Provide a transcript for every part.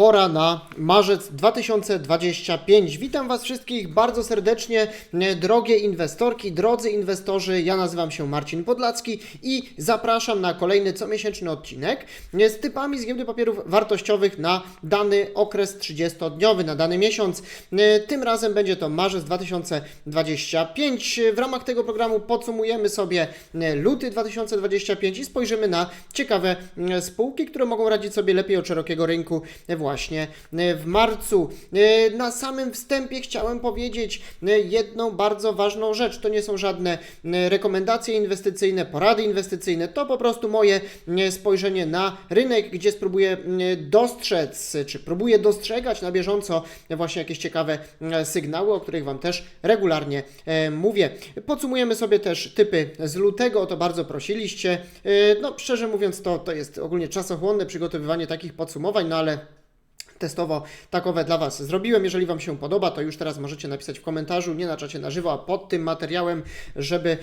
Pora na marzec 2025. Witam Was wszystkich bardzo serdecznie, e, drogie inwestorki, drodzy inwestorzy. Ja nazywam się Marcin Podlacki i zapraszam na kolejny comiesięczny odcinek e, z typami z giełdy papierów wartościowych na dany okres 30-dniowy, na dany miesiąc. E, Tym razem będzie to marzec 2025. W ramach tego programu podsumujemy sobie luty 2025 i spojrzymy na ciekawe spółki, które mogą radzić sobie lepiej od szerokiego rynku właśnie e, w marcu. E, Na samym wstępie chciałem powiedzieć e, jedną bardzo ważną rzecz. To nie są żadne rekomendacje inwestycyjne, porady inwestycyjne, to po prostu moje spojrzenie na rynek, gdzie spróbuję dostrzec, czy próbuję dostrzegać na bieżąco właśnie jakieś ciekawe sygnały, o których Wam też regularnie mówię. Podsumujemy sobie też typy z lutego, o to bardzo prosiliście. No, szczerze mówiąc, to, to jest ogólnie czasochłonne przygotowywanie takich podsumowań, no ale testowo takowe dla Was zrobiłem. Jeżeli Wam się podoba, to już teraz możecie napisać w komentarzu, nie na czacie na żywo, a pod tym materiałem, żeby,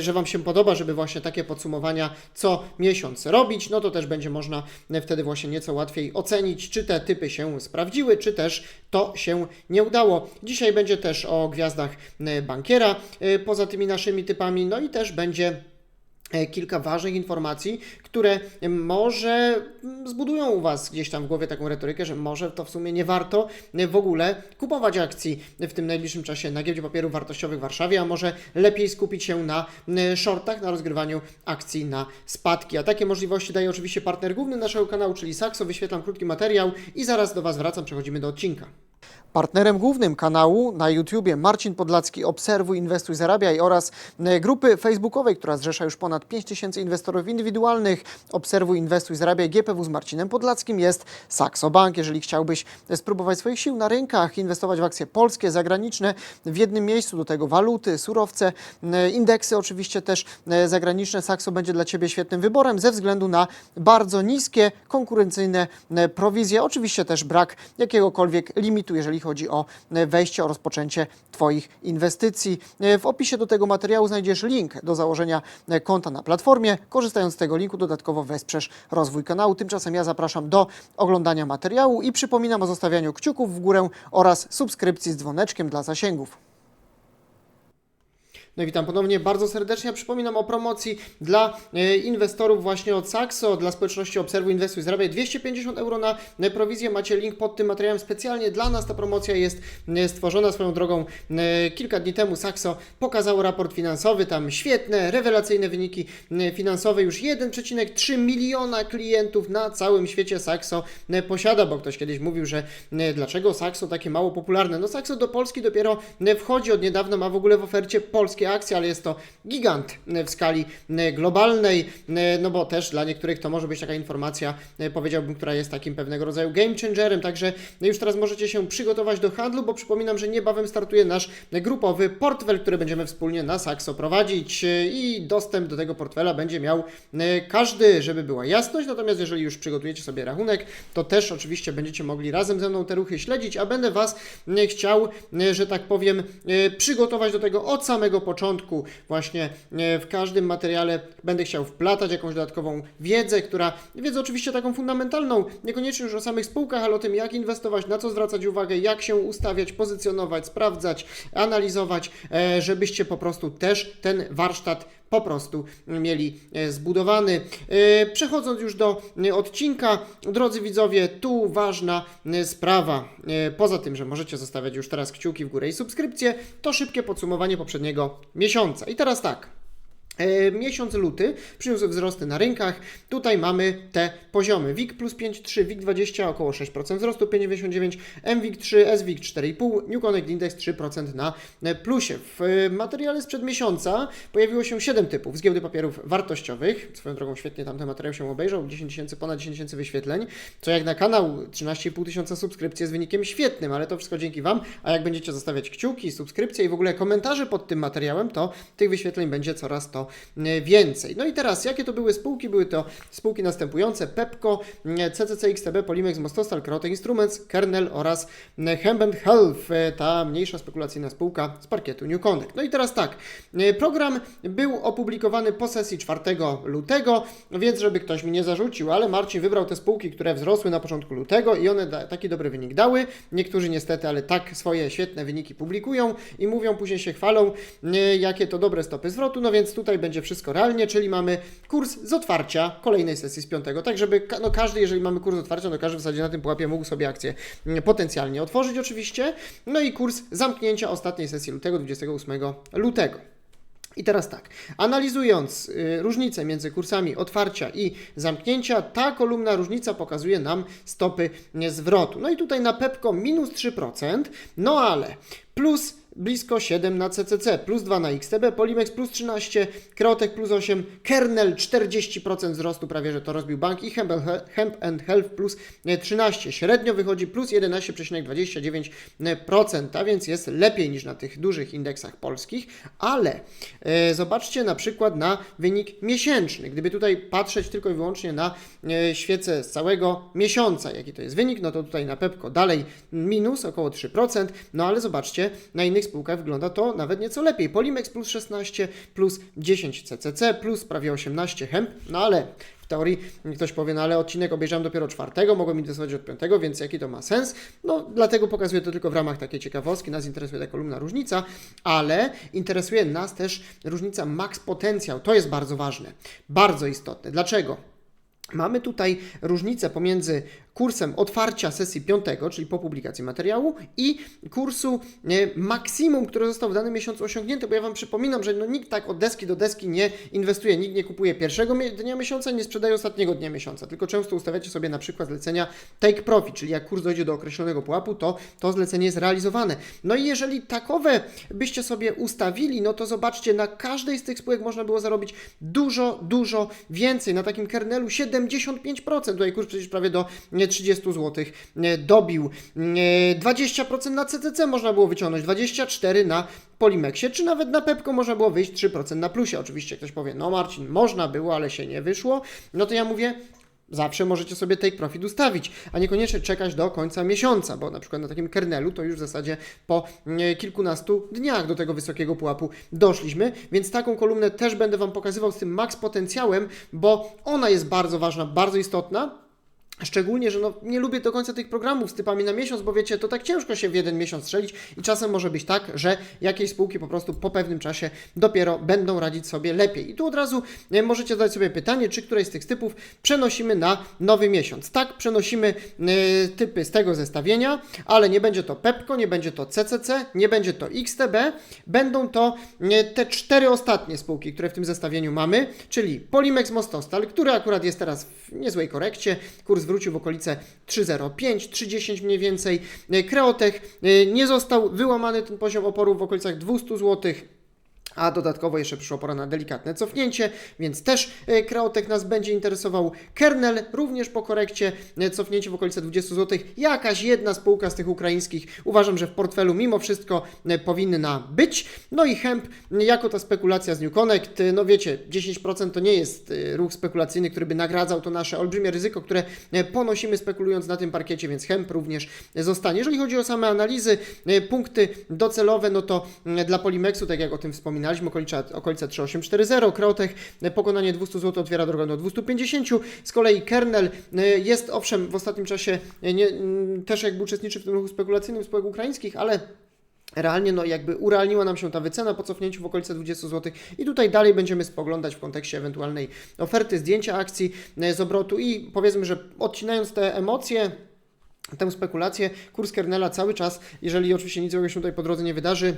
że Wam się podoba, żeby właśnie takie podsumowania co miesiąc robić. No to też będzie można wtedy właśnie nieco łatwiej ocenić, czy te typy się sprawdziły, czy też to się nie udało. Dzisiaj będzie też o gwiazdach e, bankiera e, poza tymi naszymi typami, no i też będzie kilka ważnych informacji, które może mm, zbudują u Was gdzieś tam w głowie taką retorykę, że może to w sumie nie warto e, w ogóle kupować akcji w tym najbliższym czasie na giełdzie papierów wartościowych w Warszawie, a może lepiej skupić się na e, shortach, na rozgrywaniu akcji na spadki. A takie możliwości daje oczywiście partner główny naszego kanału, czyli Saxo. Wyświetlam krótki materiał i zaraz do Was wracam, przechodzimy do odcinka. Partnerem głównym kanału na YouTubie Marcin Podlacki Obserwuj, Inwestuj, Zarabiaj oraz e, grupy facebookowej, która zrzesza już ponad 5000 inwestorów indywidualnych. Obserwuj, Inwestuj, Zarabiaj. GPW z Marcinem Podlackim jest Saxo Bank. Jeżeli chciałbyś spróbować swoich sił na rynkach, inwestować w akcje polskie, zagraniczne w jednym miejscu, do tego waluty, surowce, e, indeksy oczywiście też e, zagraniczne, Saxo będzie dla Ciebie świetnym wyborem ze względu na bardzo niskie, konkurencyjne e, prowizje, oczywiście też brak jakiegokolwiek limitu, jeżeli chodzi o e, wejście, o rozpoczęcie Twoich inwestycji. E, W opisie do tego materiału znajdziesz link do założenia e, konta na platformie. Korzystając z tego linku dodatkowo wesprzesz rozwój kanału. Tymczasem ja zapraszam do oglądania materiału i przypominam o zostawianiu kciuków w górę oraz subskrypcji z dzwoneczkiem dla zasięgów. No i witam ponownie bardzo serdecznie. Przypominam o promocji dla e, inwestorów właśnie od Saxo, dla społeczności Obserwuj, Inwestuj, Zarabiaj. 250 euro na prowizję. Macie link pod tym materiałem. Specjalnie dla nas ta promocja jest e, stworzona swoją drogą. E, Kilka dni temu Saxo pokazało raport finansowy. Tam świetne, rewelacyjne wyniki finansowe. Już 1,3 miliona klientów na całym świecie Saxo posiada, bo ktoś kiedyś mówił, że dlaczego Saxo takie mało popularne. No Saxo do Polski dopiero wchodzi od niedawna, ma w ogóle w ofercie polskie akcje, ale jest to gigant e, w skali e, globalnej, e, no bo też dla niektórych to może być taka informacja, powiedziałbym, która jest takim pewnego rodzaju game changerem, także no już teraz możecie się przygotować do handlu, bo przypominam, że niebawem startuje nasz grupowy portfel, który będziemy wspólnie na Saxo prowadzić. I dostęp do tego portfela będzie miał każdy, żeby była jasność, natomiast jeżeli już przygotujecie sobie rachunek, to też oczywiście będziecie mogli razem ze mną te ruchy śledzić, a będę Was chciał, że tak powiem, przygotować do tego od samego początku. Właśnie e, w każdym materiale będę chciał wplatać jakąś dodatkową wiedzę, która, wiedzę oczywiście taką fundamentalną, niekoniecznie już o samych spółkach, ale o tym, jak inwestować, na co zwracać uwagę, jak się ustawiać, pozycjonować, sprawdzać, analizować, e, żebyście po prostu też ten warsztat po prostu mieli e, zbudowany. E, Przechodząc już do e, odcinka, drodzy widzowie, tu ważna sprawa. Poza tym, że możecie zostawiać już teraz kciuki w górę i subskrypcje, to szybkie podsumowanie poprzedniego miesiąca. I teraz tak. E, Miesiąc luty przyniósł wzrosty na rynkach. Tutaj mamy te poziomy. WIG plus 5,3, WIG 20 około 6% wzrostu, 5,99, MWIG 3, SWIG 4,5, New Connect Index 3% na e, plusie. W e, materiale sprzed miesiąca pojawiło się 7 typów z giełdy papierów wartościowych. Swoją drogą świetnie tamten materiał się obejrzał, 10 tysięcy, ponad 10 tysięcy wyświetleń, co jak na kanał 13,5 tysiąca subskrypcji jest wynikiem świetnym, ale to wszystko dzięki Wam, a jak będziecie zostawiać kciuki, subskrypcje i w ogóle komentarze pod tym materiałem, to tych wyświetleń będzie coraz to e, więcej. No i teraz, jakie to były spółki? Były to spółki następujące: Pepco, e, CCC XTB, Polimex, Mostostal, Krotec Instruments, Kernel oraz e, Hemp and Health, ta mniejsza spekulacyjna spółka z parkietu New Connect. No i teraz tak, program był opublikowany po sesji 4 lutego, więc żeby ktoś mi nie zarzucił, ale Marcin wybrał te spółki, które wzrosły na początku lutego i one da, taki dobry wynik dały. Niektórzy niestety, ale tak swoje świetne wyniki publikują i mówią, później się chwalą, jakie to dobre stopy zwrotu, no więc tutaj będzie wszystko realnie, czyli mamy kurs z otwarcia kolejnej sesji z piątego, tak żeby no każdy, jeżeli mamy kurs otwarcia, to każdy w zasadzie na tym pułapie mógł sobie akcję mm, potencjalnie otworzyć oczywiście, no i kurs zamknięcia ostatniej sesji lutego, 28 lutego. I teraz tak, analizując y, różnicę między kursami otwarcia i zamknięcia, ta kolumna różnica pokazuje nam stopy zwrotu. No i tutaj na Pepco minus 3%, no ale plus blisko 7 na CCC, plus 2 na XTB, Polimex plus 13, Kreotek plus 8, Kernel 40% wzrostu, prawie że to rozbił bank i Hemp and Health plus e, 13. Średnio wychodzi plus 11,29%, a więc jest lepiej niż na tych dużych indeksach polskich, ale e, zobaczcie na przykład na wynik miesięczny. Gdyby tutaj patrzeć tylko i wyłącznie na e, świecę z całego miesiąca, jaki to jest wynik, no to tutaj na Pepko dalej minus około 3%, no ale zobaczcie, na innych spółkach wygląda to nawet nieco lepiej. Polimex plus 16, plus 10 CCC, plus prawie 18 Hemp, no ale w teorii ktoś powie, no ale odcinek obejrzałem dopiero czwartego, mogłem inwestować od piątego, więc jaki to ma sens? No dlatego pokazuję to tylko w ramach takiej ciekawostki, nas interesuje ta kolumna różnica, ale interesuje nas też różnica max potencjał, to jest bardzo ważne, bardzo istotne. Dlaczego? Mamy tutaj różnicę pomiędzy kursem otwarcia sesji 5, czyli po publikacji materiału, i kursu e, maksimum, które zostało w danym miesiącu osiągnięte, bo ja Wam przypominam, że no, nikt tak od deski do deski nie inwestuje, nikt nie kupuje pierwszego dnia miesiąca, nie sprzedaje ostatniego dnia miesiąca, tylko często ustawiacie sobie na przykład zlecenia take profit, czyli jak kurs dojdzie do określonego pułapu, to to zlecenie jest realizowane. No i jeżeli takowe byście sobie ustawili, no to zobaczcie, na każdej z tych spółek można było zarobić dużo, dużo więcej. Na takim kernelu 75%, tutaj kurs przecież prawie do nie, 30 zł dobił. E, 20% na CCC można było wyciągnąć, 24% na Polimexie, czy nawet na Pepko można było wyjść 3% na plusie. Oczywiście ktoś powie, no Marcin, można było, ale się nie wyszło. No to ja mówię, Zawsze możecie sobie take profit ustawić, a niekoniecznie czekać do końca miesiąca, bo na przykład na takim kernelu to już w zasadzie po e, kilkunastu dniach do tego wysokiego pułapu doszliśmy, więc taką kolumnę też będę Wam pokazywał z tym max potencjałem, bo ona jest bardzo ważna, bardzo istotna. Szczególnie, że no, nie lubię do końca tych programów z typami na miesiąc, bo wiecie, to tak ciężko się w jeden miesiąc strzelić i czasem może być tak, że jakieś spółki po prostu po pewnym czasie dopiero będą radzić sobie lepiej. I tu od razu e, możecie zadać sobie pytanie, czy któreś z tych typów przenosimy na nowy miesiąc. Tak, przenosimy e, typy z tego zestawienia, ale nie będzie to Pepco, nie będzie to CCC, nie będzie to XTB, będą to e, te cztery ostatnie spółki, które w tym zestawieniu mamy, czyli Polimex Mostostal, który akurat jest teraz w niezłej korekcie, kurs wrócił w okolice 3,05, 3,10 mniej więcej. E, Kreotech e, nie został wyłamany ten poziom oporu w okolicach 200 zł. A dodatkowo jeszcze przyszła pora na delikatne cofnięcie, więc też e, Kreotek nas będzie interesował. Kernel również po korekcie, e, cofnięcie w okolice 20 zł. Jakaś jedna spółka z tych ukraińskich uważam, że w portfelu mimo wszystko e, powinna być. No i Hemp jako ta spekulacja z New Connect, no wiecie, 10% to nie jest ruch spekulacyjny, który by nagradzał to nasze olbrzymie ryzyko, które ponosimy spekulując na tym parkiecie, więc Hemp również zostanie. Jeżeli chodzi o same analizy, punkty docelowe, no to dla Polimexu, tak jak o tym wspominaliśmy, okolice, okolice 3840, Krotech, e, pokonanie 200 zł otwiera drogę do 250, z kolei Kernel e, jest owszem w ostatnim czasie e, nie, mm, też jakby uczestniczy w tym ruchu spekulacyjnym spółek ukraińskich, ale Realnie, no jakby urealniła nam się ta wycena po cofnięciu w okolice 20 zł i tutaj dalej będziemy spoglądać w kontekście ewentualnej oferty, zdjęcia akcji z obrotu i powiedzmy, że odcinając te emocje, tę spekulację, kurs Kernela cały czas, jeżeli oczywiście nic złego się tutaj po drodze nie wydarzy,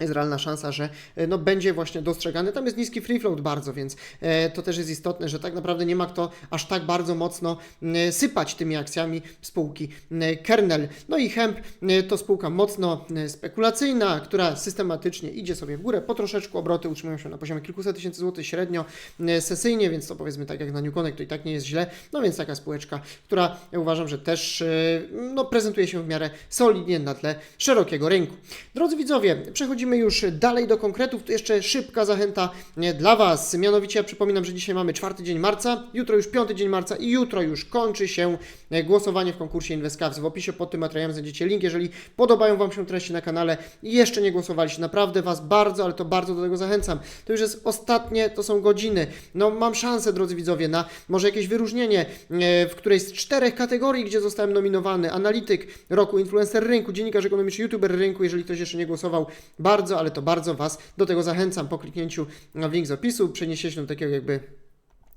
jest realna szansa, że e, no, będzie właśnie dostrzegany. Tam jest niski free float bardzo, więc e, to też jest istotne, że tak naprawdę nie ma kto aż tak bardzo mocno e, sypać tymi akcjami spółki e, Kernel. No i Hemp e, to spółka mocno e, spekulacyjna, która systematycznie idzie sobie w górę. Po troszeczku obroty utrzymują się na poziomie kilkuset tysięcy złotych średnio e, sesyjnie, więc to powiedzmy tak jak na New Connect, to i tak nie jest źle. No więc taka spółeczka, która ja uważam, że też e, no, prezentuje się w miarę solidnie na tle szerokiego rynku. Drodzy widzowie, przechodzimy przechodzimy już dalej do konkretów. Tu jeszcze szybka zachęta dla Was. Mianowicie ja przypominam, że dzisiaj mamy czwarty dzień marca, jutro już piąty dzień marca i jutro już kończy się głosowanie w konkursie InvestCaps. W opisie pod tym materiałem znajdziecie link. Jeżeli podobają Wam się treści na kanale i jeszcze nie głosowaliście, naprawdę Was bardzo, ale to bardzo do tego zachęcam. To już jest ostatnie, to są godziny. No mam szansę, drodzy widzowie, na może jakieś wyróżnienie e, w którejś z czterech kategorii, gdzie zostałem nominowany. Analityk roku, influencer rynku, dziennikarz ekonomiczny, youtuber rynku. Jeżeli ktoś jeszcze nie głosował, bardzo, ale to bardzo Was do tego zachęcam po kliknięciu w link z opisu. Przeniesie się do takiego jakby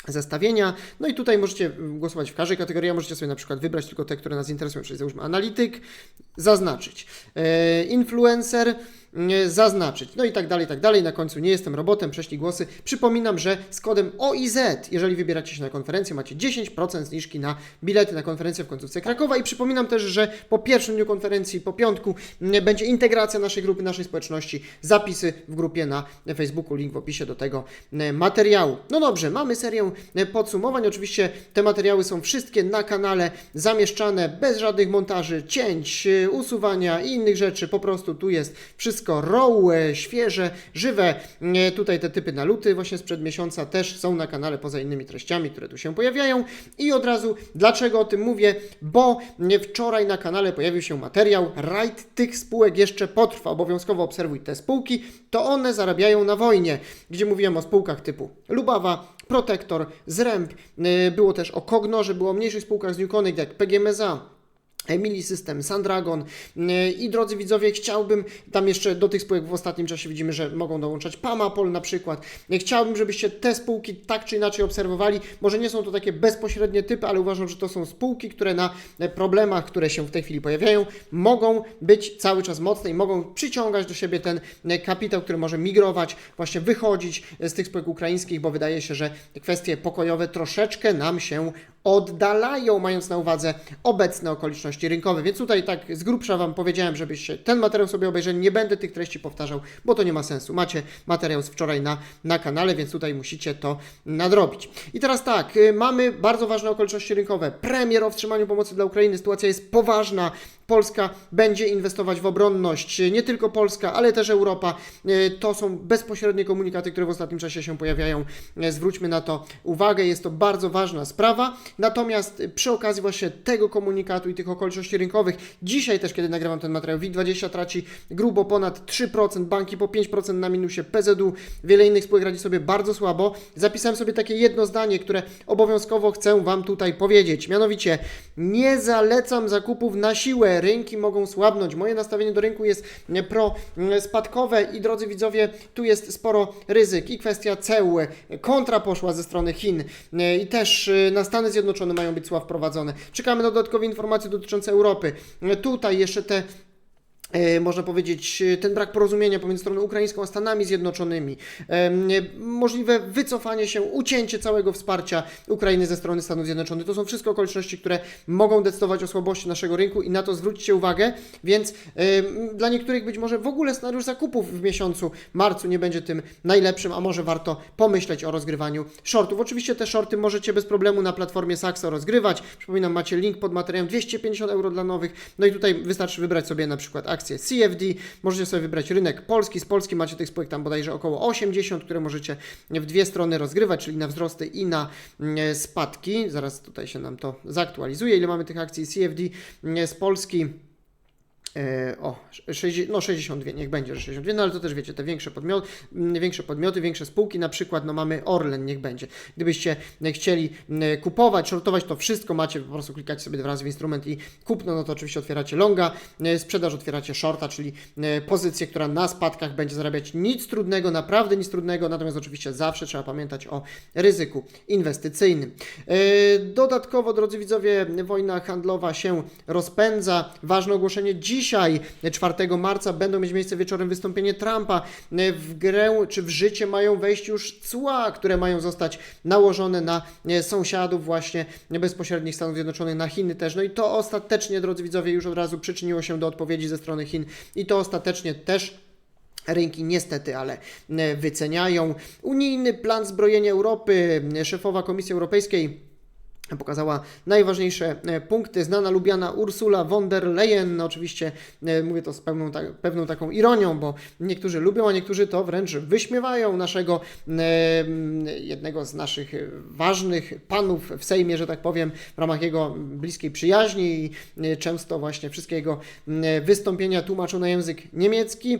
zestawienia. No i tutaj możecie mm, głosować w każdej kategorii, możecie sobie na przykład wybrać tylko te, które nas interesują, czyli załóżmy analityk, zaznaczyć, e, influencer, zaznaczyć, no i tak dalej, i tak dalej. Na końcu nie jestem robotem, prześlij głosy. Przypominam, że z kodem OIZ, jeżeli wybieracie się na konferencję, macie 10% zniżki na bilety na konferencję w końcówce Krakowa i przypominam też, że po pierwszym dniu konferencji, po piątku, m, będzie integracja naszej grupy, naszej społeczności, zapisy w grupie na Facebooku, link w opisie do tego m, materiału. No dobrze, mamy serię e, podsumowań. Oczywiście te materiały są wszystkie na kanale zamieszczane bez żadnych montaży, cięć, e, usuwania i innych rzeczy. Po prostu tu jest wszystko e, świeże, żywe. E, Tutaj te typy na luty właśnie sprzed miesiąca też są na kanale poza innymi treściami, które tu się pojawiają. I od razu, dlaczego o tym mówię? Bo e, wczoraj na kanale pojawił się materiał Rajd tych spółek jeszcze potrwa. Obowiązkowo obserwuj te spółki, to one zarabiają na wojnie, gdzie mówiłem o spółkach typu Lubawa, Protektor, Zręb, y, było też o Kognorze, było o mniejszych spółkach z New Connect jak PGMSA, Emily System, Sandragon yy, i drodzy widzowie, chciałbym tam jeszcze do tych spółek w ostatnim czasie widzimy, że mogą dołączać Pamapol na przykład. Yy, Chciałbym, żebyście te spółki tak czy inaczej obserwowali. Może nie są to takie bezpośrednie typy, ale uważam, że to są spółki, które na e, problemach, które się w tej chwili pojawiają, mogą być cały czas mocne i mogą przyciągać do siebie ten e, kapitał, który może migrować, właśnie wychodzić z tych spółek ukraińskich, bo wydaje się, że kwestie pokojowe troszeczkę nam się oddalają, mając na uwadze obecne okoliczności rynkowe. Więc tutaj tak z grubsza Wam powiedziałem, żebyście ten materiał sobie obejrzeli. Nie będę tych treści powtarzał, bo to nie ma sensu. Macie materiał z wczoraj na, na kanale, więc tutaj musicie to nadrobić. I teraz tak, y, mamy bardzo ważne okoliczności rynkowe. Premier o wstrzymaniu pomocy dla Ukrainy. Sytuacja jest poważna. Polska będzie inwestować w obronność. Nie tylko Polska, ale też Europa. E, To są bezpośrednie komunikaty, które w ostatnim czasie się pojawiają. E, Zwróćmy na to uwagę. Jest to bardzo ważna sprawa. Natomiast e, przy okazji właśnie tego komunikatu i tych okoliczności rynkowych, dzisiaj też, kiedy nagrywam ten materiał, WIG20 traci grubo ponad 3%, banki po 5% na minusie, PZU, wiele innych spółek radzi sobie bardzo słabo. Zapisałem sobie takie jedno zdanie, które obowiązkowo chcę Wam tutaj powiedzieć. Mianowicie, nie zalecam zakupów na siłę. Rynki mogą słabnąć. Moje nastawienie do rynku jest e, pro m, spadkowe i drodzy widzowie, tu jest sporo ryzyk i kwestia ceł. Kontra poszła ze strony Chin e, i też e, na Stany Zjednoczone mają być cła wprowadzone. Czekamy na dodatkowe informacje dotyczące Europy. E, Tutaj jeszcze te e, można powiedzieć, e, ten brak porozumienia pomiędzy stroną ukraińską a Stanami Zjednoczonymi, e, możliwe wycofanie się, ucięcie całego wsparcia Ukrainy ze strony Stanów Zjednoczonych. To są wszystko okoliczności, które mogą decydować o słabości naszego rynku i na to zwróćcie uwagę, więc dla niektórych być może w ogóle scenariusz zakupów w miesiącu marcu nie będzie tym najlepszym, a może warto pomyśleć o rozgrywaniu shortów. Oczywiście te shorty możecie bez problemu na platformie Saxo rozgrywać. Przypominam, macie link pod materiałem 250 euro dla nowych. No i tutaj wystarczy wybrać sobie na przykład akcję CFD, możecie sobie wybrać rynek polski. Z Polski macie tych spółek tam bodajże około 80, które możecie w dwie strony rozgrywać, czyli na wzrosty i na mm, spadki. Zaraz tutaj się nam to zaktualizuje, ile mamy tych akcji CFD mm, z Polski. E, O, 60, no 62, niech będzie, że 62, no ale to też wiecie, te większe podmioty, większe podmioty, większe spółki, na przykład no mamy Orlen, niech będzie. Gdybyście e, chcieli m, kupować, shortować, to wszystko macie, po prostu klikacie sobie dwa razy w instrument i kupno, no to oczywiście otwieracie longa, e, sprzedaż otwieracie shorta, czyli e, pozycję, która na spadkach będzie zarabiać nic trudnego, naprawdę nic trudnego, natomiast oczywiście zawsze trzeba pamiętać o ryzyku inwestycyjnym. E, Dodatkowo, drodzy widzowie, wojna handlowa się rozpędza. Ważne ogłoszenie dzisiaj, 4 marca, będą mieć miejsce wieczorem wystąpienie Trumpa. W grę czy w życie mają wejść już cła, które mają zostać nałożone na e, sąsiadów właśnie bezpośrednich Stanów Zjednoczonych, na Chiny też. No i to ostatecznie, drodzy widzowie, już od razu przyczyniło się do odpowiedzi ze strony Chin i to ostatecznie też Rynki niestety, ale e, wyceniają. Unijny plan zbrojenia Europy, szefowa Komisji Europejskiej pokazała najważniejsze e, punkty. Znana, lubiana Ursula von der Leyen, no oczywiście e, mówię to z pełną, ta, pewną taką ironią, bo niektórzy lubią, a niektórzy to wręcz wyśmiewają naszego e, jednego z naszych ważnych panów w Sejmie, że tak powiem, w ramach jego bliskiej przyjaźni i często właśnie wszystkie jego wystąpienia tłumaczą na język niemiecki.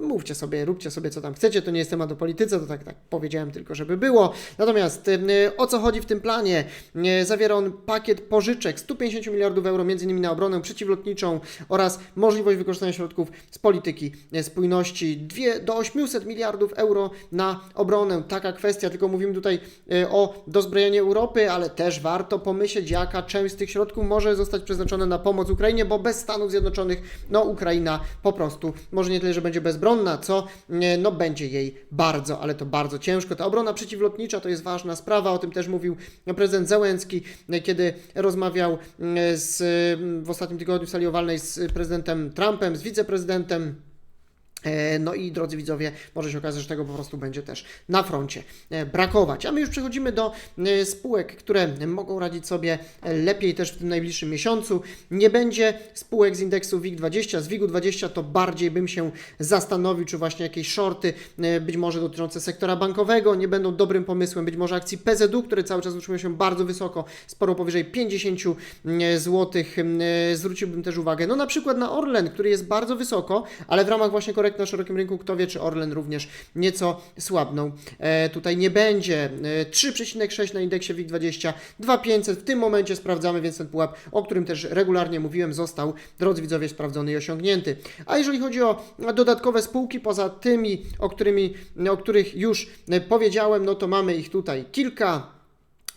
Mówcie sobie, róbcie sobie co tam chcecie, to nie jest temat o polityce, to tak, tak powiedziałem tylko, żeby było. Natomiast e, o co chodzi w tym planie? E, Zawiera on pakiet pożyczek 150 miliardów euro, m.in. na obronę przeciwlotniczą oraz możliwość wykorzystania środków z polityki e, spójności 2 do 800 miliardów euro na obronę. Taka kwestia, tylko mówimy tutaj o dozbrojeniu Europy, ale też warto pomyśleć, jaka część z tych środków może zostać przeznaczona na pomoc Ukrainie, bo bez Stanów Zjednoczonych, no Ukraina po prostu może nie tyle, że będzie bezbronna, co e, no będzie jej bardzo, ale to bardzo ciężko. Ta obrona przeciwlotnicza to jest ważna sprawa, o tym też mówił prezydent Zełenski, kiedy rozmawiał e, z, w ostatnim tygodniu w sali owalnej z prezydentem Trumpem, z wiceprezydentem. E, No i drodzy widzowie, może się okazać, że tego po prostu będzie też na froncie e, brakować. A my już przechodzimy do e, spółek, które mogą radzić sobie lepiej też w tym najbliższym miesiącu. Nie będzie spółek z indeksu WIG20, z WIG-20 to bardziej bym się zastanowił, czy właśnie jakieś shorty, być może dotyczące sektora bankowego, nie będą dobrym pomysłem. Być może akcji PZU, które cały czas utrzymują się bardzo wysoko, sporo powyżej 50 zł. Zwróciłbym też uwagę, no na przykład na Orlen, który jest bardzo wysoko, ale w ramach właśnie korekt na szerokim rynku, kto wie, czy Orlen również nieco słabną. E, tutaj nie będzie. E, 3,6 na indeksie WIG20, 2,500 w tym momencie sprawdzamy, więc ten pułap, o którym też regularnie mówiłem, został, drodzy widzowie, sprawdzony i osiągnięty. A jeżeli chodzi o dodatkowe spółki, poza tymi, o, którymi, o których już e, powiedziałem, no to mamy ich tutaj kilka.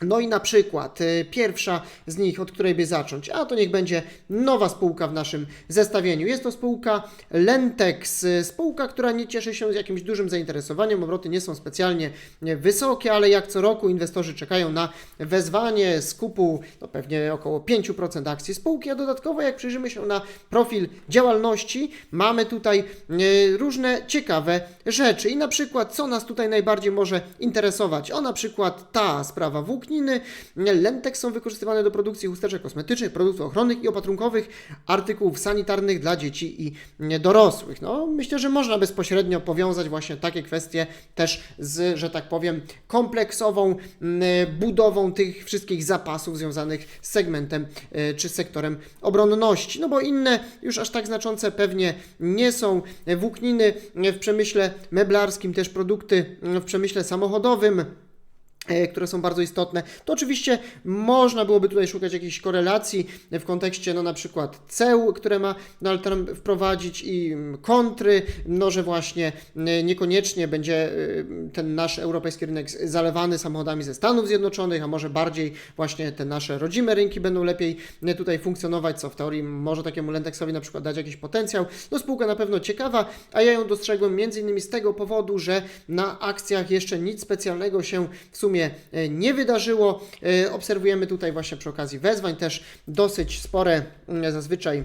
No i na przykład y, pierwsza z nich, od której by zacząć, a to niech będzie nowa spółka w naszym zestawieniu. Jest to spółka Lentex, y, spółka, która nie cieszy się jakimś dużym zainteresowaniem. Obroty nie są specjalnie y, wysokie, ale jak co roku inwestorzy czekają na wezwanie skupu no pewnie około 5% akcji spółki, a dodatkowo jak przyjrzymy się na profil działalności, mamy tutaj różne ciekawe rzeczy i na przykład co nas tutaj najbardziej może interesować? O na przykład ta sprawa włókniny. Lentex są wykorzystywane do produkcji chusteczek kosmetycznych, produktów ochronnych i opatrunkowych, artykułów sanitarnych dla dzieci i dorosłych. No, myślę, że można bezpośrednio powiązać właśnie takie kwestie też z, że tak powiem, kompleksową budową tych wszystkich zapasów związanych z segmentem e, czy sektorem obronności. No bo inne już aż tak znaczące pewnie nie są. Włókniny w przemyśle meblarskim, też produkty w przemyśle samochodowym które są bardzo istotne, to oczywiście można byłoby tutaj szukać jakichś korelacji w kontekście, no na przykład ceł, które ma Donald Trump wprowadzić i mm, kontry, no że właśnie y, niekoniecznie będzie y, ten nasz europejski rynek zalewany samochodami ze Stanów Zjednoczonych, a może bardziej właśnie te nasze rodzime rynki będą lepiej y, tutaj funkcjonować, co w teorii może takiemu Lentexowi na przykład dać jakiś potencjał. No spółka na pewno ciekawa, a ja ją dostrzegłem między innymi z tego powodu, że na akcjach jeszcze nic specjalnego się w sumie e, nie wydarzyło. E, Obserwujemy tutaj właśnie przy okazji wezwań też dosyć spore mm, zazwyczaj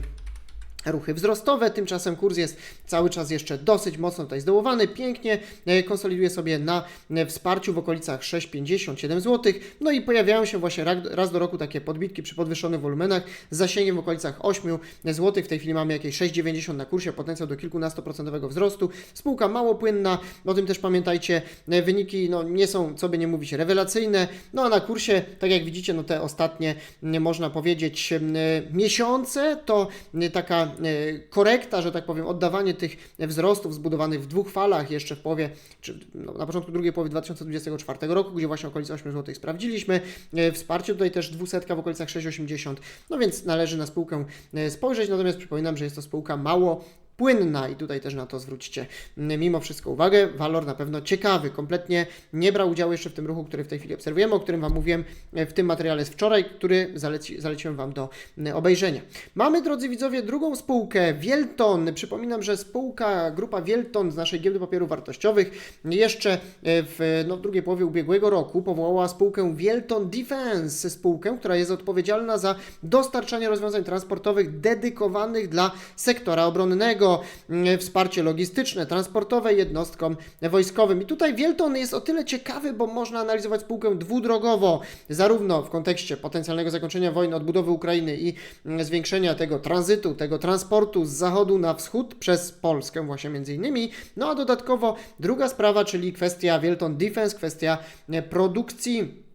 ruchy wzrostowe. Tymczasem kurs jest cały czas jeszcze dosyć mocno tutaj zdołowany. Pięknie e, konsoliduje sobie na e, wsparciu w okolicach 6,57 zł. No i pojawiają się właśnie ra- raz do roku takie podbitki przy podwyższonych wolumenach z zasięgiem w okolicach 8 zł. W tej chwili mamy jakieś 6,90 na kursie, potencjał do kilkunastoprocentowego wzrostu. Spółka mało płynna, o tym też pamiętajcie. E, Wyniki no, nie są, co by nie mówić, rewelacyjne. No a na kursie, tak jak widzicie, no te ostatnie, można powiedzieć, miesiące to m, e, korekta, że tak powiem, oddawanie tych wzrostów zbudowanych w dwóch falach jeszcze w połowie, czy no, na początku drugiej połowy 2024 roku, gdzie właśnie okolice 8 zł sprawdziliśmy. E, Wsparcie tutaj też dwusetka w okolicach 6,80. No więc należy na spółkę e, spojrzeć, natomiast przypominam, że jest to spółka mało płynna i tutaj też na to zwróćcie mm, mimo wszystko uwagę. Walor na pewno ciekawy, kompletnie nie brał udziału jeszcze w tym ruchu, który w tej chwili obserwujemy, o którym Wam mówiłem e, w tym materiale z wczoraj, który zaleci, zaleciłem Wam do mm, obejrzenia. Mamy, drodzy widzowie, drugą spółkę, Wielton. Przypominam, że spółka, grupa Wielton z naszej giełdy papierów wartościowych jeszcze e, w, no, w drugiej połowie ubiegłego roku powołała spółkę Wielton Defense, spółkę, która jest odpowiedzialna za dostarczanie rozwiązań transportowych dedykowanych dla sektora obronnego. Mm, wsparcie logistyczne, transportowe jednostkom wojskowym. I tutaj Wielton jest o tyle ciekawy, bo można analizować spółkę dwudrogowo, zarówno w kontekście potencjalnego zakończenia wojny, odbudowy Ukrainy i mm, zwiększenia tego tranzytu, tego transportu z zachodu na wschód przez Polskę właśnie między innymi. No a dodatkowo druga sprawa, czyli kwestia Wielton Defense, kwestia e, produkcji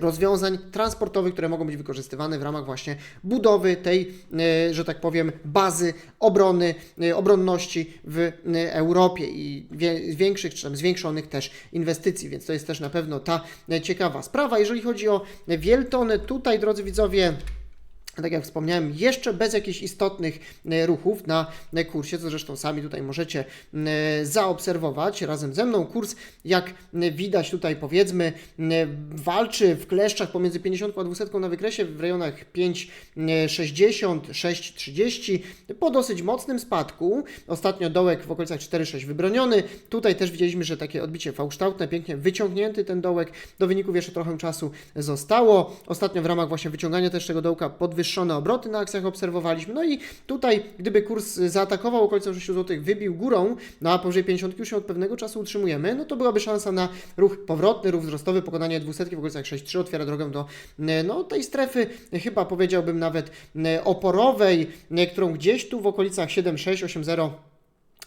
rozwiązań transportowych, które mogą być wykorzystywane w ramach właśnie budowy tej, e, że tak powiem, bazy obrony, e, obronności w e, Europie i większych czy tam zwiększonych też inwestycji, więc to jest też na pewno ta e, ciekawa sprawa. Jeżeli chodzi o Wielton, tutaj drodzy widzowie, tak jak wspomniałem, jeszcze bez jakichś istotnych e, ruchów na e, kursie, co zresztą sami tutaj możecie e, zaobserwować razem ze mną. Kurs, jak widać tutaj powiedzmy, walczy w kleszczach pomiędzy 50 a 200 na wykresie w rejonach 5,60, 6,30 po dosyć mocnym spadku. Ostatnio dołek w okolicach 4,6 wybroniony. Tutaj też widzieliśmy, że takie odbicie V-kształtne, pięknie wyciągnięty ten dołek. Do wyników jeszcze trochę czasu zostało. Ostatnio w ramach właśnie wyciągania też tego dołka podwyższone obroty na akcjach obserwowaliśmy. No i tutaj, gdyby kurs zaatakował okolicę 6 zł, wybił górą, no a powyżej 50 już się od pewnego czasu utrzymujemy, no to byłaby szansa na ruch powrotny, ruch wzrostowy, pokonanie 200 w okolicach 6,3 otwiera drogę do e, no, tej strefy, e, chyba powiedziałbym nawet e, oporowej, którą gdzieś tu w okolicach 7,6, 8,0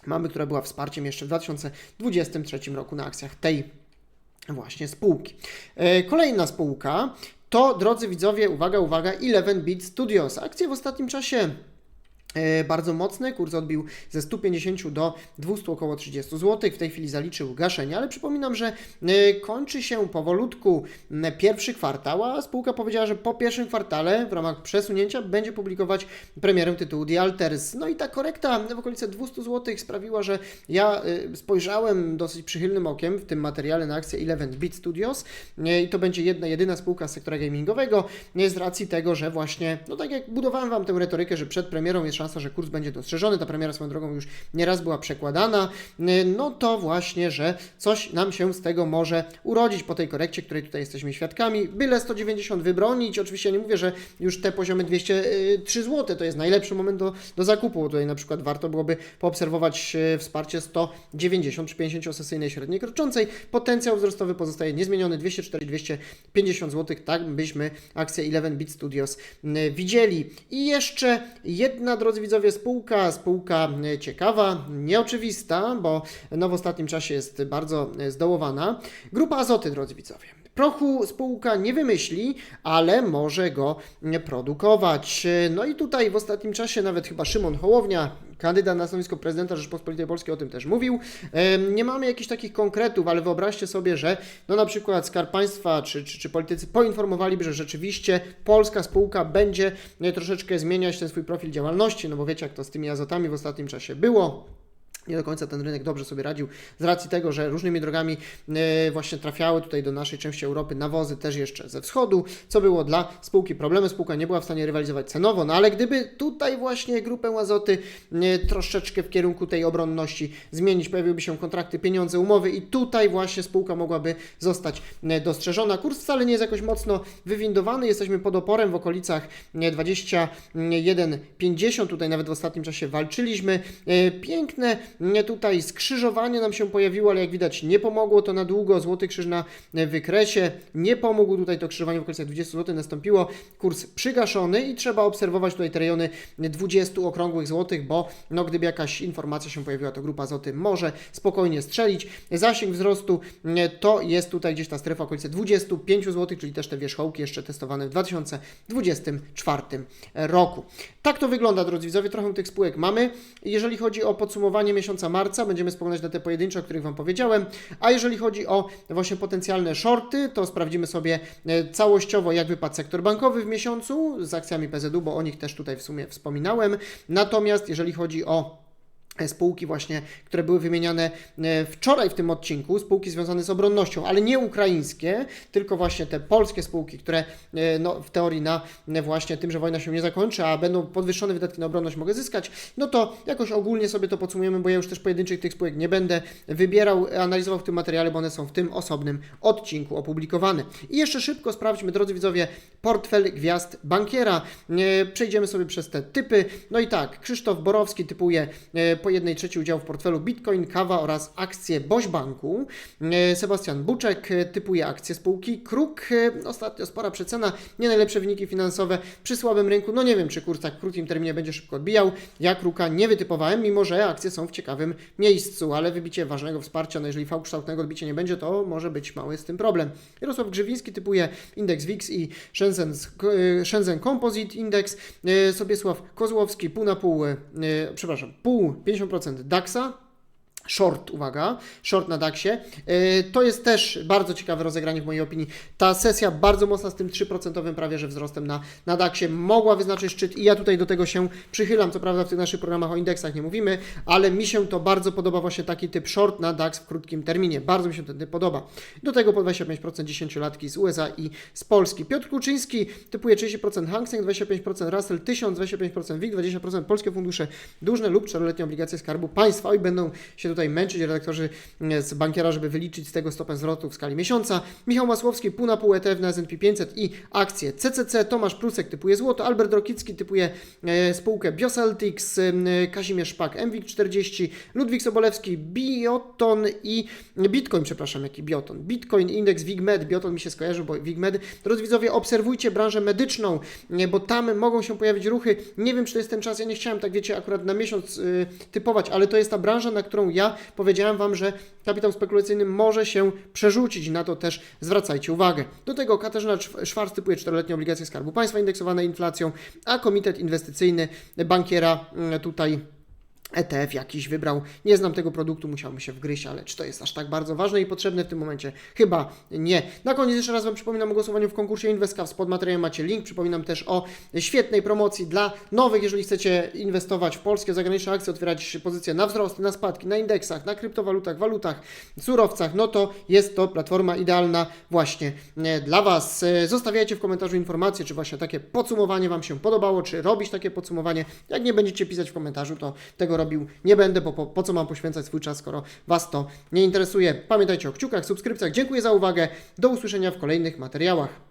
mamy, która była wsparciem jeszcze w 2023 roku na akcjach tej właśnie spółki. Kolejna spółka to, drodzy widzowie, uwaga, uwaga, 11-bit Studios. Akcje w ostatnim czasie bardzo mocne, kurs odbił ze 150 do 200 około 30 zł. W tej chwili zaliczył gaszenie, ale przypominam, że e, kończy się powolutku pierwszy kwartał, a spółka powiedziała, że po pierwszym kwartale w ramach przesunięcia będzie publikować premierę tytułu The Alters. No i ta korekta w okolice 200 zł sprawiła, że ja e, spojrzałem dosyć przychylnym okiem w tym materiale na akcję 11-bit Studios e, i to będzie jedna, jedyna spółka z sektora gamingowego z racji tego, że właśnie, no tak jak budowałem Wam tę retorykę, że przed premierą jest szansa, że kurs będzie dostrzeżony, ta premiera swoją drogą już nieraz była przekładana, e, no to właśnie, że coś nam się z tego może urodzić po tej korekcie, której tutaj jesteśmy świadkami. Byle 190 wybronić, oczywiście nie mówię, że już te poziomy 203 zł to jest najlepszy moment do, do zakupu, tutaj na przykład warto byłoby poobserwować e, wsparcie 190 przy 50-sesyjnej średniej kroczącej. Potencjał wzrostowy pozostaje niezmieniony 204-250 zł, tak byśmy akcję 11-bit Studios m, widzieli. I jeszcze jedna, drodzy widzowie, spółka, spółka m, ciekawa, nieoczywista, bo no w ostatnim czasie jest bardzo e, zdołowana. Grupa Azoty, drodzy widzowie. Prochu spółka nie wymyśli, ale może go mm, produkować. No i tutaj w ostatnim czasie nawet chyba Szymon Hołownia, kandydat na stanowisko prezydenta Rzeczpospolitej Polskiej o tym też mówił. Nie mamy jakichś takich konkretów, ale wyobraźcie sobie, że no na przykład Skarb Państwa czy, czy, czy politycy poinformowaliby, że rzeczywiście polska spółka będzie e, troszeczkę zmieniać ten swój profil działalności, no bo wiecie jak to z tymi azotami w ostatnim czasie było nie do końca ten rynek dobrze sobie radził z racji tego, że różnymi drogami e, właśnie trafiały tutaj do naszej części Europy nawozy też jeszcze ze wschodu, co było dla spółki problemem. Spółka nie była w stanie rywalizować cenowo, no ale gdyby tutaj właśnie grupę azoty e, troszeczkę w kierunku tej obronności zmienić, pojawiłyby się kontrakty, pieniądze, umowy i tutaj właśnie spółka mogłaby zostać e, dostrzeżona. Kurs wcale nie jest jakoś mocno wywindowany, jesteśmy pod oporem w okolicach e, 21,50, tutaj nawet w ostatnim czasie walczyliśmy. Piękne tutaj skrzyżowanie nam się pojawiło, ale jak widać nie pomogło to na długo. Złoty krzyż na e, wykresie nie pomógł. Tutaj to krzyżowanie w okolicach 20 zł nastąpiło. Kurs przygaszony i trzeba obserwować tutaj te rejony 20 okrągłych złotych, bo no, gdyby jakaś informacja się pojawiła, to grupa Zoty może spokojnie strzelić. Zasięg wzrostu e, to jest tutaj gdzieś ta strefa okolice 25 zł, czyli też te wierzchołki jeszcze testowane w 2024 roku. Tak to wygląda, drodzy widzowie, trochę tych spółek mamy. Jeżeli chodzi o podsumowanie miesiąca marca, będziemy spoglądać na te pojedyncze, o których Wam powiedziałem, a jeżeli chodzi o właśnie potencjalne shorty, to sprawdzimy sobie e, całościowo, jak wypadł sektor bankowy w miesiącu z akcjami PZU, bo o nich też tutaj w sumie wspominałem. Natomiast jeżeli chodzi o spółki właśnie, które były wymieniane e, wczoraj w tym odcinku, spółki związane z obronnością, ale nie ukraińskie, tylko właśnie te polskie spółki, które e, no, w teorii na e, właśnie tym, że wojna się nie zakończy, a będą podwyższone wydatki na obronność mogę zyskać, no to jakoś ogólnie sobie to podsumujemy, bo ja już też pojedynczych tych spółek nie będę wybierał, analizował w tym materiale, bo one są w tym osobnym odcinku opublikowane. I jeszcze szybko sprawdźmy, drodzy widzowie, portfel gwiazd bankiera. Przejdziemy sobie przez te typy. No i tak, Krzysztof Borowski typuje e, po jednej trzeciej udziału w portfelu Bitcoin, kawa oraz akcje Boś Banku. E, Sebastian Buczek e, typuje akcje spółki Kruk. E, Ostatnio spora przecena, nie najlepsze wyniki finansowe przy słabym rynku. No nie wiem, czy kurs tak w krótkim terminie będzie szybko odbijał. Ja Kruka nie wytypowałem, mimo że akcje są w ciekawym miejscu, ale wybicie ważnego wsparcia, no jeżeli V-kształtnego odbicia nie będzie, to może być mały z tym problem. Jarosław Grzywiński typuje indeks WIX i Shenzhen, Shenzhen Composite Index. Sobiesław Kozłowski pół na pół, przepraszam, pół 50% DAX-a. Short, uwaga, short na DAX-ie. Yy, To jest też bardzo ciekawe rozegranie w mojej opinii. Ta sesja bardzo mocna z tym 3% prawie że wzrostem na, na DAX-ie mogła wyznaczyć szczyt i ja tutaj do tego się przychylam. Co prawda w tych naszych programach o indeksach nie mówimy, ale mi się to bardzo podoba właśnie taki typ short na DAX w krótkim terminie. Bardzo mi się ten typ podoba. Do tego po 25% 10-latki z USA i z Polski. Piotr Kuczyński typuje 30% Hang Seng, 25% Russell 1000, 25% WIG, 20% polskie fundusze dłużne lub czteroletnie obligacje Skarbu Państwa. Oj, będą się tutaj męczyć redaktorzy mm, z bankiera, żeby wyliczyć z tego stopień zwrotu w skali miesiąca. Michał Masłowski pół na pół ETF na S&P 500 i akcje CCC. Tomasz Prusek typuje złoto. Albert Rokicki typuje e, spółkę Bioceltics. e, Kazimierz Szpak MWIG 40. Ludwik Sobolewski Bioton i Bitcoin, przepraszam, jaki Bioton. Bitcoin, indeks WIGMED. Bioton mi się skojarzył, bo WIGMED. Drodzy widzowie, obserwujcie branżę medyczną, bo tam mogą się pojawić ruchy. Nie wiem, czy to jest ten czas. Ja nie chciałem tak, wiecie, akurat na miesiąc typować, ale to jest ta branża, na którą ja powiedziałem Wam, że kapitał spekulacyjny może się przerzucić na to też zwracajcie uwagę. Do tego Katarzyna Szw- Szwarc typuje 4-letnie obligacje Skarbu Państwa indeksowane inflacją, a Komitet Inwestycyjny Bankiera y, tutaj ETF jakiś wybrał. Nie znam tego produktu, musiałbym się wgryźć, ale czy to jest aż tak bardzo ważne i potrzebne w tym momencie? Chyba nie. Na koniec jeszcze raz Wam przypominam o głosowaniu w konkursie Invescav. Pod materiałem macie link. Przypominam też o świetnej promocji dla nowych, jeżeli chcecie inwestować w polskie, zagraniczne akcje, otwierać pozycje na wzrosty, na spadki, na indeksach, na kryptowalutach, walutach, surowcach, no to jest to platforma idealna właśnie e, dla Was. E, Zostawiajcie w komentarzu informacje, czy właśnie takie podsumowanie Wam się podobało, czy robić takie podsumowanie. Jak nie będziecie pisać w komentarzu, to tego robił nie będę, bo po, po co mam poświęcać swój czas, skoro Was to nie interesuje. Pamiętajcie o kciukach, subskrypcjach. Dziękuję za uwagę. Do usłyszenia w kolejnych materiałach.